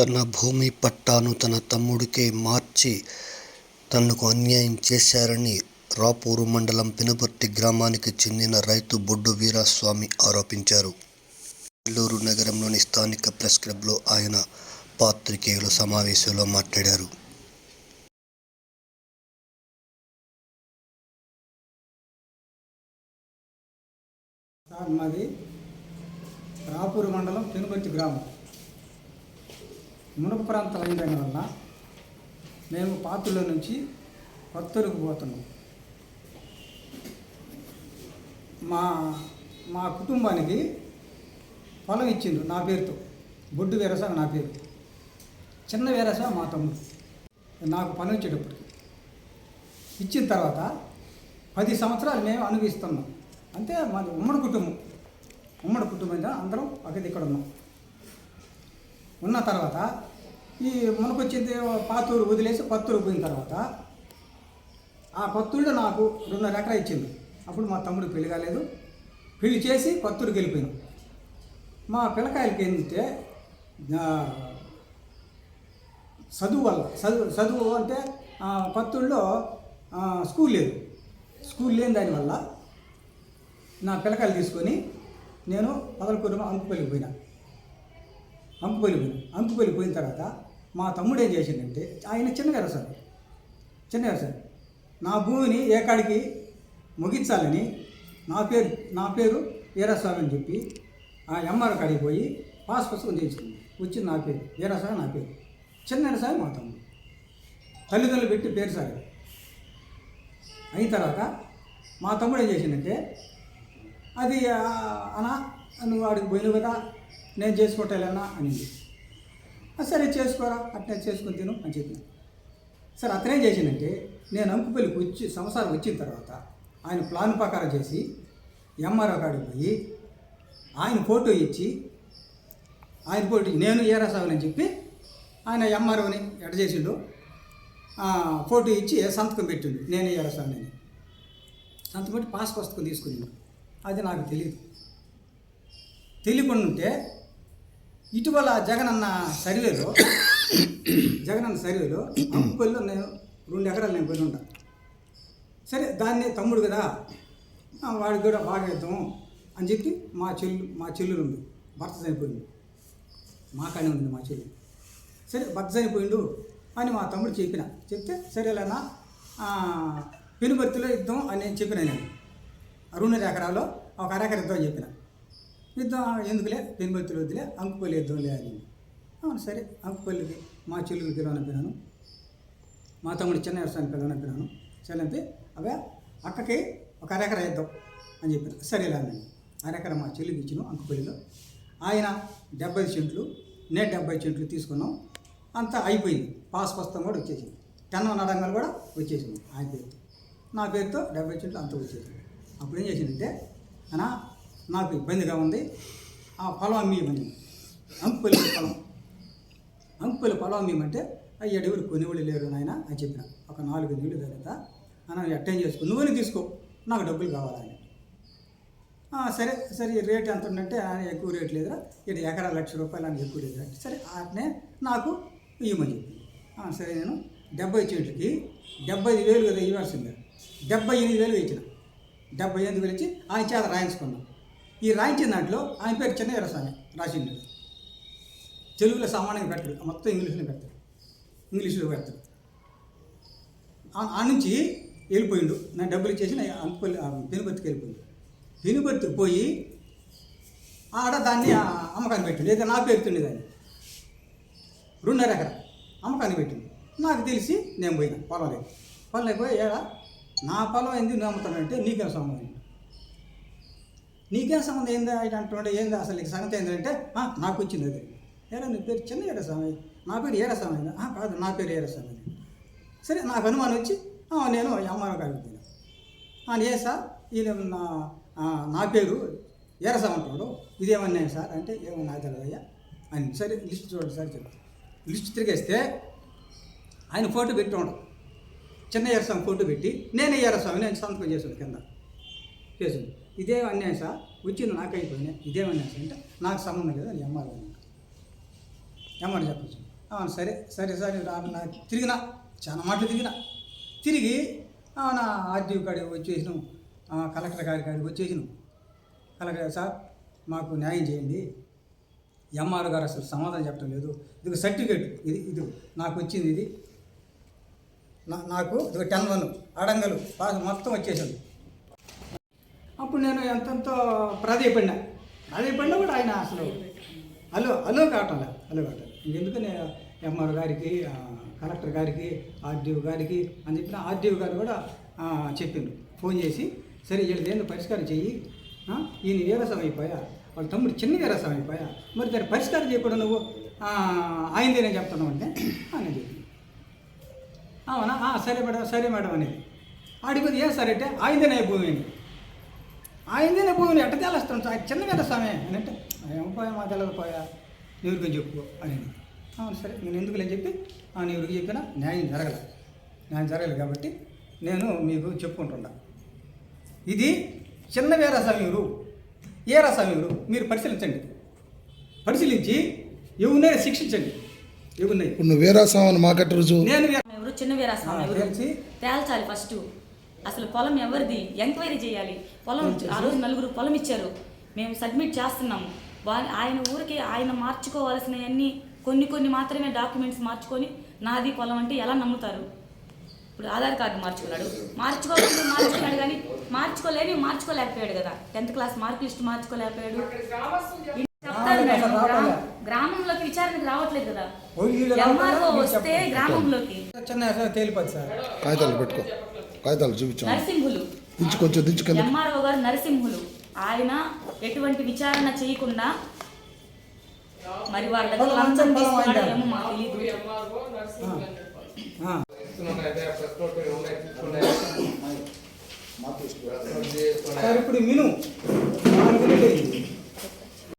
తన భూమి పట్టాను తన తమ్ముడికే మార్చి తనకు అన్యాయం చేశారని రాపూరు మండలం పినపర్తి గ్రామానికి చెందిన రైతు బొడ్డు వీరాస్వామి ఆరోపించారు. నెల్లూరు నగరంలోని స్థానిక ప్రెస్ క్లబ్లో ఆయన పాత్రికేయుల సమావేశంలో మాట్లాడారు. మాది రాపూరు మండలం పెనుగొత్తి గ్రామం. మునుపు ప్రాంతం అయిన వల్ల మేము పాతుల్లో నుంచి కొత్తూరుకు పోతున్నాం. మా మా కుటుంబానికి పొలం ఇచ్చిండు నా పేరుతో. బొడ్డు వీరసామి నా పేరు. చిన్న వీరసామి మా తమ్ముడు. నాకు పని వచ్చేటప్పటికి. ఇచ్చిన తర్వాత పది సంవత్సరాలు మేము అనుభవిస్తున్నాం. అంటే మాది ఉమ్మడి కుటుంబం. ఉమ్మడి కుటుంబంగా అందరం ఒకది ఇక్కడ ఉన్నాం. ఉన్న తర్వాత ఈ మునకొచ్చింది పాతూరు వదిలేసి పత్తూరు పోయిన తర్వాత ఆ కొత్తూరులో నాకు రెండున్నర ఎకరా ఇచ్చింది. అప్పుడు మా తమ్ముడు పెళ్ళి కాలేదు. పెళ్ళి చేసి కొత్తూరుకి వెళ్ళిపోయాను. మా పిల్లకాయలకి ఏంటంటే చదువు వల్ల చదువు చదువు అంటే ఆ, స్కూల్ లేదు. స్కూల్ లేని దానివల్ల నా పిల్లకాయలు తీసుకొని నేను పదలకూరు అంకుపల్లికి పోయినా. అంకుపల్లి పోయినా. అంకుపల్లి పోయిన తర్వాత మా తమ్ముడు ఏం చేసిందంటే ఆయన చిన్న వ్యవసాయం చిన్న వ్యవసాయం నా భూమిని ఏకాడికి ముగించాలని నా పేరు నా పేరు వీరాస్వామి అని చెప్పి ఆ ఎంఆర్ కాడికి పోయి పాస్ పుస్తకం చేయించుకుంది వచ్చింది నా పేరు వీరాస్వామి నా పేరు. చిన్న వ్యవసాయం మా తమ్ముడు. తల్లిదండ్రులు పెట్టి పేరు సార్ అయిన తర్వాత మా తమ్ముడు ఏం చేసిందంటే అది అనా నువ్వు వాడికి పోయినావు కదా నేను చేసుకోవట్లేనా అనింది. అని సరే చేసుకోరా అట్లా చేసుకుని తిను అని చెప్పిన సరే అతనేం చేసిందంటే నేను అంకుపల్లికి వచ్చి సంవత్సరం వచ్చిన తర్వాత ఆయన ప్లాన్ ప్రకారం చేసి ఎంఆర్ఓ కాడికి పోయి ఆయన ఫోటో ఇచ్చి ఆయన ఫోటో నేను ఏరాసావని చెప్పి ఆయన ఎంఆర్ఓని ఎడ చేసిండు ఫోటో ఇచ్చి సంతకం పెట్టిండు నేను ఏరాసావని అని. సంతకం పెట్టి పాస్ పుస్తకం తీసుకున్నాను అది నాకు తెలియదు తెలియకుండా ఉంటే ఇటీవల జగనన్న సర్వేలో జగనన్న సర్వేలో అంకుపల్లిలో నేను రెండు ఎకరాలు నేను పోయి ఉంటా. సరే దాన్ని తమ్ముడు కదా వాడికి కూడా బాగా ఇద్దాం అని చెప్పి మా చెల్లు మా చెల్లెలు ఉంది భర్త చనిపోయింది. మాకానే ఉంది మా చెల్లి. సరే భర్త చనిపోయిండు అని మా తమ్ముడు చెప్పిన. చెప్తే సరేలేనా పెనుబర్తిలో ఇద్దాం అని నేను చెప్పిన నేను. రెండున్నర ఎకరాలో ఒక అరెకర ఇద్దాం చెప్పిన. యుద్ధం ఎందుకులే? పెనుబర్తిలో వద్దులే అంకుపల్లి ఇద్దాంలే అని. అవును సరే అంకుపల్లికి మా చెల్లుకి పిలవనప్పినాను మా తమ్ముడు చిన్న వ్యవసాయానికి పిలవనప్పినాను చెల్లంపి అవే అక్కకి ఒక అరెకర ఇద్దాం అని చెప్పిన సరేలే అన్నాను అరెకర మా చెల్లికి ఇచ్చిన అంకుపల్లిలో. ఆయన డెబ్బై సెంట్లు నేను డెబ్బై సెంట్లు తీసుకున్నాం. అంతా అయిపోయింది. పాస్ పుస్తకం కూడా వచ్చేసింది. టెన్ నడంగలు కూడా వచ్చేసింది. ఆయన పేరుతో. నా పేరుతో డెబ్బై సెంట్లు అంతా వచ్చేసింది. అప్పుడు ఏం చేసిందంటే అనా నాకు ఇబ్బందిగా ఉంది. ఆ పొలం అమ్మేయమని అంకుపల్లి పొలం అంకుపల్లి పొలం అమ్మేయమంటే అయ్యాడు ఎవరు కొనేవాళ్ళు లేరు నాయన అని చెప్పిన. ఒక నాలుగు నీళ్ళు తర్వాత అన్న ఎట్టేం చేసుకో? నువ్వుని తీసుకో? నాకు డబ్బులు కావాలని. సరే సరే రేట్ ఎంత ఉందంటే ఎక్కువ రేట్ లేదురా. ఇది ఎకరా లక్ష రూపాయలు అని ఎక్కువ లేదురా సరే అట్నే నాకు ఇవ్వమని చెప్పింది సరే నేను డెబ్బై చెట్లకి డెబ్బై ఐదు వేలు కదా ఇవ్వాల్సిందే. డెబ్బై ఎనిమిది వేలు ఇచ్చిన. డెబ్బై ఎనిమిది వేలు ఇచ్చి ఆయన చేత రాయించుకున్నాం. ఈ రాయించిన దాంట్లో ఆయన పేరు చిన్న వీరస్వామి రాసిండు తెలుగులో సామాన్యంగా పెట్టడు మొత్తం ఇంగ్లీష్లో పెడతాడు. ఇంగ్లీష్లో పెడతాడు. ఆ- నుంచి వెళ్ళిపోయిండు. నా డబ్బులు ఇచ్చేసి నా అంకుపల్లి పెనుపర్తికి వెళ్ళిపోయిండు. పోయి ఆడ దాన్ని అమ్మకాన్ని పెట్టిండు. లేదా నా పేరుతుండే దాన్ని రెండున్నర ఎకర అమ్మకాన్ని పెట్టింది నాకు తెలిసి నేను పోయినా. పొలం లేదు పొలం పోయి ఏడా? నా పొలం ఏంది నువ్వు అమ్ముతానంటే నీకేం సంబంధం నీకేం సంబంధం? ఏందా అంటుంటే ఏంది అసలు నీకు సంగతి ఏంటంటే నాకు వచ్చింది అది. ఏరా నీ పేరు చిన్న ఏరస్వామి నా పేరు ఏరస్వామి "ఆ, కాదు నా పేరు ఏరస్వామి సరే నాకు అనుమానం వచ్చి నేను ఎంఆర్ఓ గారికి పోయినా ఏ సార్? ఈయన నా నా పేరు ఏరస్వామి అంటాడు ఇదేమన్నాయి సార్? అంటే ఏమో నాకు తెలియదయ్యా అని సరే లిస్ట్ చూడండి సార్ చెప్తాను లిస్ట్ తిరిగేస్తే ఆయన ఫోటో పెట్టి ఉండడు చిన్న ఏరస్వామి ఫోటో పెట్టి నేనే ఏరస్వామి నేను సంతకం చేసాను కింద. చేసింది ఇదే అన్యాయం సార్. వచ్చింది నాకు అయిపోయినాయి ఇదే అన్యాయం సార్. అంటే నాకు సంబంధం లేదు అని ఎంఆర్ఓ ఏమని చెప్పచ్చు. సరే సరే సరే రా- నా తిరిగినా చాలా మాటలు తిరిగిన. తిరిగి నా ఆర్డీఓ కాడికి వచ్చేసినాం. కలెక్టర్ గారి కాడికి వచ్చేసినాం. కలెక్టర్ సార్ మాకు న్యాయం చేయండి. ఎంఆర్ గారు అసలు సమాధానం చెప్పడం లేదు. ఇది సర్టిఫికేట్. ఇది ఇది నాకు వచ్చింది ఇది. నా- నాకు ఇది టెన్ వన్ అడంగలు పాస్ మొత్తం వచ్చేసింది. అప్పుడు నేను ఎంతెంతో ప్రాధాయపడినా. ప్రాధాయపడినా కూడా ఆయన అసలు హలో హలో కావటంలే హలో కావటం ఎందుకని ఎంఆర్ గారికి కలెక్టర్ గారికి ఆర్డీఓ గారికి అని చెప్పిన ఆర్డీఓ గారు కూడా చెప్పిండు ఫోన్ చేసి సరే వీళ్ళది ఏందో పరిష్కారం చెయ్యి ఈయన వీరసం అయిపోయా వాళ్ళ తమ్ముడు చిన్న వీరసం అయిపోయా మరి దాన్ని పరిష్కారం చేయకుండా నువ్వు ఆ, ఆయనదేనే చెప్తున్నావు అంటే ఆయన చెప్పింది అవునా సరే మేడం సరే మేడం అనేది. ఆడిపోతే ఏం సరే అంటే ఆయనదేనే భూమి అని ఆయనదేనే భూమిని ఎట్ట తేలేస్తాం సార్ చిన్న కదా స్వామి. అని అంటే ఏం పోయా? మా తెలదు పోయా? నీవురికి చెప్పు? అని అవును సరే నేను ఎందుకు లేని చెప్పి ఆ నీవురికి చెప్పినా న్యాయం జరగల. న్యాయం జరగలేదు కాబట్టి నేను మీకు చెప్పుకుంటున్నా. ఇది చిన్న వేర సమీరు ఏ రసమీరు మీరు పరిశీలించండి. పరిశీలించి ఎవరినైనా శిక్షించండి. ఇప్పుడు నువ్వు మాకట్టు రుజువు? నేను ఎవరు? చిన్న వీరాస్వామి? తేల్చాలి ఫస్ట్. అసలు పొలం ఎవరిది? ఎంక్వైరీ చేయాలి. పొలం ఆ రోజు నలుగురు పొలం ఇచ్చారు. మేము సబ్మిట్ చేస్తున్నాము. వా- ఆయన ఊరికి ఆయన మార్చుకోవాల్సినవన్నీ కొన్ని కొన్ని మాత్రమే డాక్యుమెంట్స్ మార్చుకొని నాది పొలం అంటే ఎలా నమ్ముతారు? ఇప్పుడు ఆధార్ కార్డు మార్చుకున్నాడు. మార్చుకోవాలి మార్చుకున్నాడు కానీ మార్చుకోలేని మార్చుకోలేకపోయాడు కదా. టెన్త్ క్లాస్ మార్క్ లిస్ట్ మార్చుకోలేకపోయాడు. గ్రామంలోకి విచారణకు రావట్లేదు కదా. ఎంఆర్ఓ వస్తే. గ్రామంలోకి. సార్. పెట్టుకో. కాగితాలు చూపించాను నరసింహులు. దించు కొంచెం దించు కింద. ఎంఆర్ఓ గారు నరసింహులు. ఆయన ఎటువంటి విచారణ చేయకుండా మరి వాళ్ళ దగ్గర లంచం తీసుకున్నాడో? ఏమో మాకు తెలియదు ఇప్పుడు